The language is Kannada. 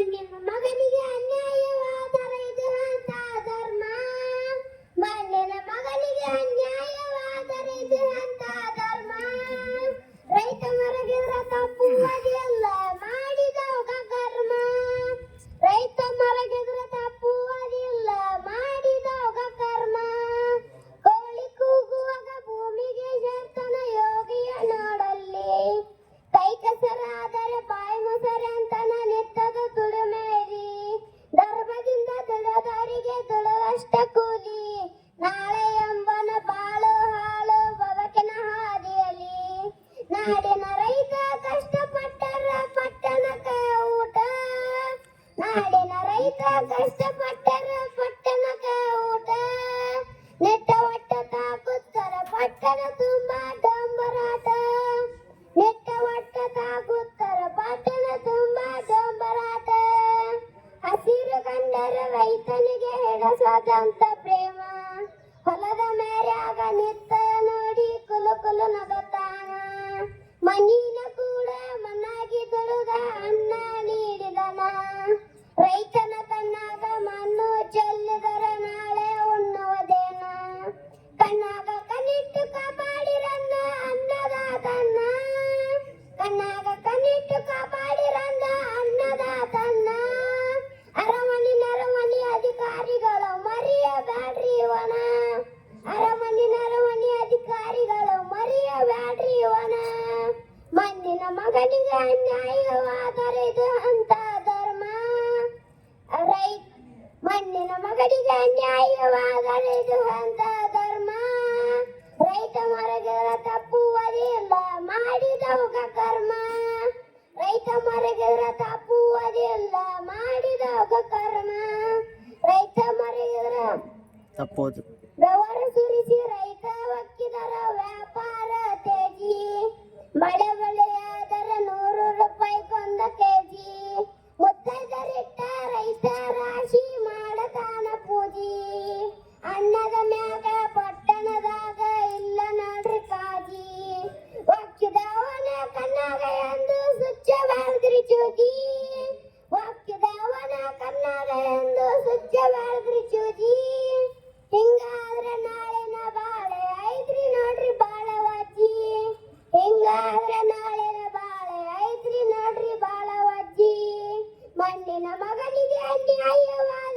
ಮಣ್ಣಿನ ಮಗನಿಗೆ ದುಡದಷ್ಟ ಕೂಲಿ ನಾಳೆ ಎಂಬನ ಬಾಳು ಹಾಳು ಬದುಕಿನ ಹಾದಿಯಲ್ಲಿ. ನಾಡಿನ ರೈತ ಕಷ್ಟಪಟ್ಟರ ಪಟ್ಟಣಕ ಊಟ. ನಾಡಿನ ರೈತ ಕಷ್ಟಪಟ್ಟರ ಪಟ್ಟಣಕ ಊಟ. ನೆಟ್ಟ ಒಟ್ಟ ತಾಕುತ್ತರ ಪಟ್ಟಣ ತುಂಬಾ ಡಂಬರಾಟ. ರೈತನಿಗೆ ಹೆಡಸದಂತ ಪ್ರೇಮ. ಹೊಲದ ಮೇರೆ ಆಗ ನೋಡಿ ಮಣ್ಣಿನ ಮಗನಿಗೆ ಅನ್ಯಾಯವಾದರೆ ಇದು ಅಂತ ಧರ್ಮ. ರೈ ಮಣ್ಣಿನ ಮಗನಿಗೆ ಅನ್ಯಾಯವಾದರೆ ಇದು ಅಂತ ಧರ್ಮ. ರೈತ ತಪ್ಪು ತಪ್ಪುವುದಿಲ್ಲ ಮಾಡಿದವಗ ಕರ್ಮ. ರೈತ ಮರಗಿರ ತಪ್ಪುವುದಿಲ್ಲ ಮಾಡಿದವಗ ಕರ್ಮ. ರೈತ ಮರಗಳ ತಪ್ಪೋದು. ಒಕ್ಕಿದವನ ಕಣ್ಣಾಗ ಎಂದು ಸುಚ್ಚ ಬೆಳೆದ್ರಿ ನಾಳಿನ ಬಾಳೆ ಐತ್ರಿ ನೋಡ್ರಿ ಬಾಳವಾಜಿ ಹಿಂಗಾದ್ರೆ ನಾಳಿನ ಬಾಳೆ ಐತ್ರಿ ನೋಡ್ರಿ ಬಾಳವಾಜಿ ಮಣ್ಣಿನ ಮಗನಿಗೆ ಅನ್ಯಾಯವಾದರಿದೆ